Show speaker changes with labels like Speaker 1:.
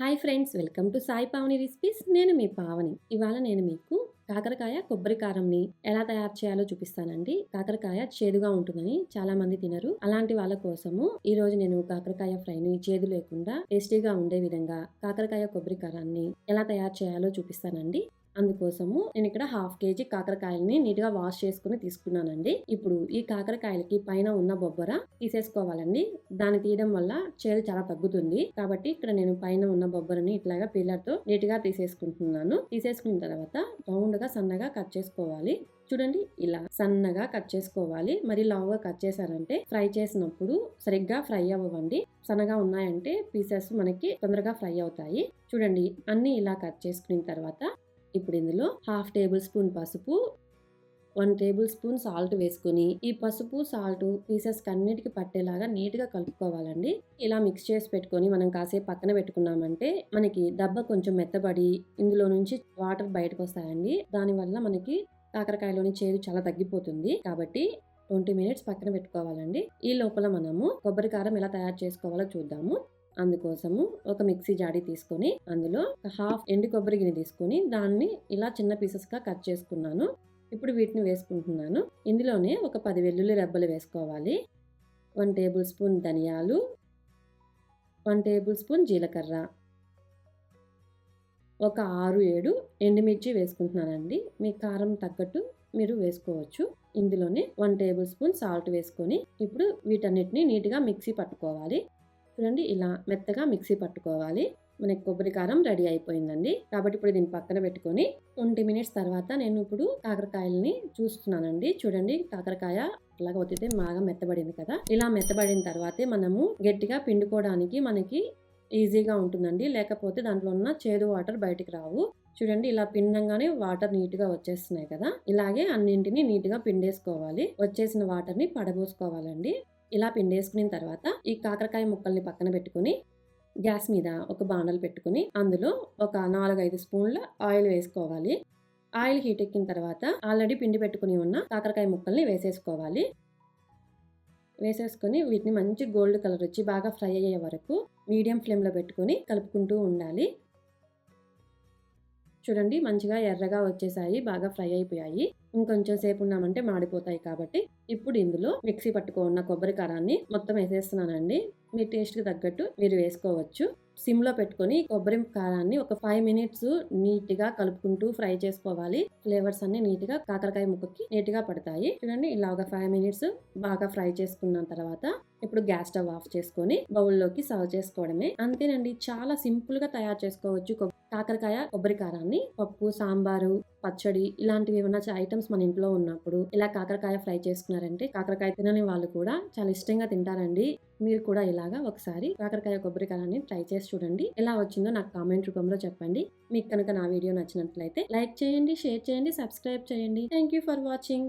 Speaker 1: Hi friends welcome to Sai Pavani recipes. నేను మీ పావని. ఇవాళ నేను మీకు కాకరకాయ కొబ్బరి కారంని ఎలా తయారు చేయాలో చూపిస్తానండి. కాకరకాయ చేదుగా ఉంటుందని చాలా మంది తినరు. అలాంటి వాళ్ళ కోసము ఈ రోజు నేను కాకరకాయ ఫ్రైని చేదు లేకుండా టేస్టీగా ఉండే విధంగా కాకరకాయ కొబ్బరి కారాన్ని ఎలా తయారు చేయాలో చూపిస్తానండి. అందుకోసము నేను ఇక్కడ హాఫ్ కేజీ కాకరకాయలని నీట్గా వాష్ చేసుకుని తీసుకున్నానండి. ఇప్పుడు ఈ కాకరకాయలకి పైన ఉన్న బొబ్బర తీసేసుకోవాలండి. దాన్ని తీయడం వల్ల చేదు చాలా తగ్గుతుంది. కాబట్టి ఇక్కడ నేను పైన ఉన్న బొబ్బరని ఇట్లాగా పిల్లర్తో తో నీట్గా తీసేసుకుంటున్నాను. తీసేసుకున్న తర్వాత రౌండ్గా సన్నగా కట్ చేసుకోవాలి. చూడండి ఇలా సన్నగా కట్ చేసుకోవాలి. మరి లావుగా కట్ చేశారంటే ఫ్రై చేసినప్పుడు సరిగ్గా ఫ్రై అవ్వండి సన్నగా ఉన్నాయంటే పీసెస్ మనకి తొందరగా ఫ్రై అవుతాయి. చూడండి అన్ని ఇలా కట్ చేసుకున్న తర్వాత ఇప్పుడు ఇందులో హాఫ్ టేబుల్ స్పూన్ పసుపు వన్ టేబుల్ స్పూన్ సాల్ట్ వేసుకుని ఈ పసుపు సాల్ట్ పీసెస్ అన్నిటికీ పట్టేలాగా నీట్గా కలుపుకోవాలండి. ఇలా మిక్స్ చేసి పెట్టుకొని మనం కాసేపు పక్కన పెట్టుకున్నామంటే మనకి దెబ్బ కొంచెం మెత్తబడి ఇందులో నుంచి వాటర్ బయటకు వస్తాయండి. దానివల్ల మనకి కాకరకాయలోని చేదు చాలా తగ్గిపోతుంది. కాబట్టి ట్వంటీ మినిట్స్ పక్కన పెట్టుకోవాలండి. ఈ లోపల మనము కొబ్బరి కారం ఎలా తయారు చేసుకోవాలో చూద్దాము. అందుకోసము ఒక మిక్సీ జాడీ తీసుకొని అందులో హాఫ్ ఎండు కొబ్బరి గిన్నె తీసుకొని దాన్ని ఇలా చిన్న పీసెస్గా కట్ చేసుకున్నాను. ఇప్పుడు వీటిని వేసుకుంటున్నాను. ఇందులోనే ఒక పది వెల్లుల్లి రెబ్బలు వేసుకోవాలి. వన్ టేబుల్ స్పూన్ ధనియాలు. వన్ టేబుల్ స్పూన్ జీలకర్ర. ఒక ఆరు ఏడు ఎండుమిర్చి వేసుకుంటున్నానండి. మీ కారం తగ్గట్టు మీరు వేసుకోవచ్చు. ఇందులోనే వన్ టేబుల్ స్పూన్ సాల్ట్ వేసుకొని ఇప్పుడు వీటన్నిటిని నీట్గా మిక్సీ పట్టుకోవాలి. చూడండి ఇలా మెత్తగా మిక్సీ పట్టుకోవాలి. మనకి కొబ్బరి కారం రెడీ అయిపోయిందండి. కాబట్టి ఇప్పుడు దీన్ని పక్కన పెట్టుకొని ట్వంటీ మినిట్స్ తర్వాత నేను ఇప్పుడు కాకరకాయలని చూస్తున్నానండి. చూడండి కాకరకాయ అట్లాగా ఒత్తితే బాగా మెత్తబడింది కదా. ఇలా మెత్తబడిన తర్వాతే మనము గట్టిగా పిండుకోవడానికి మనకి ఈజీగా ఉంటుందండి. లేకపోతే దాంట్లో ఉన్న చేదు వాటర్ బయటికి రావు. చూడండి ఇలా పిండంగానే వాటర్ నీట్గా వచ్చేస్తున్నాయి కదా. ఇలాగే అన్నింటినీ నీట్గా పిండేసుకోవాలి. వచ్చేసిన వాటర్ని పడబోసుకోవాలండి. ఇలా పిండేసుకున్న తర్వాత ఈ కాకరకాయ ముక్కల్ని పక్కన పెట్టుకుని గ్యాస్ మీద ఒక బాండలు పెట్టుకుని అందులో ఒక నాలుగైదు స్పూన్ల ఆయిల్ వేసుకోవాలి. ఆయిల్ హీట్ ఎక్కిన తర్వాత ఆల్రెడీ పిండి పెట్టుకుని ఉన్న కాకరకాయ ముక్కల్ని వేసేసుకోవాలి. వేసేసుకొని వీటిని మంచి గోల్డ్ కలర్ వచ్చి బాగా ఫ్రై అయ్యే వరకు మీడియం ఫ్లేమ్లో పెట్టుకొని కలుపుకుంటూ ఉండాలి. చూడండి మంచిగా ఎర్రగా వచ్చేసాయి బాగా ఫ్రై అయిపోయాయి. ఇంకొంచెం సేపు ఉన్నామంటే మాడిపోతాయి కాబట్టి ఇప్పుడు ఇందులో మిక్సీ పట్టుకున్న కొబ్బరి కారాన్ని మొత్తం వేసేస్తున్నానండి. మీ టేస్ట్కి తగ్గట్టు మీరు వేసుకోవచ్చు. సిమ్లో పెట్టుకొని కొబ్బరి కారాన్ని ఒక ఫైవ్ మినిట్స్ నీట్గా కలుపుకుంటూ ఫ్రై చేసుకోవాలి. ఫ్లేవర్స్ అన్ని నీట్గా కాకరకాయ ముక్కకి నీట్గా పడతాయి. చూడండి ఇలా ఒక ఫైవ్ మినిట్స్ బాగా ఫ్రై చేసుకున్న తర్వాత ఇప్పుడు గ్యాస్ స్టవ్ ఆఫ్ చేసుకొని బౌల్లోకి సర్వ్ చేసుకోవడమే. అంతేనండి చాలా సింపుల్గా తయారు చేసుకోవచ్చు కాకరకాయ కొబ్బరి కారాన్ని. పప్పు సాంబారు పచ్చడి ఇలాంటివి ఏమైనా ఐటమ్స్ మన ఇంట్లో ఉన్నప్పుడు ఇలా కాకరకాయ ఫ్రై చేసుకున్నారంటే కాకరకాయ తినని వాళ్ళు కూడా చాలా ఇష్టంగా తింటారండి. మీరు కూడా ఇలాగా ఒకసారి కాకరకాయ కొబ్బరికాయని ట్రై చేసి చూడండి. ఎలా వచ్చిందో నాకు కామెంట్ రూపంలో చెప్పండి. మీకు కనుక నా వీడియో నచ్చినట్లయితే లైక్ చేయండి షేర్ చేయండి సబ్స్క్రైబ్ చేయండి. Thank you for watching.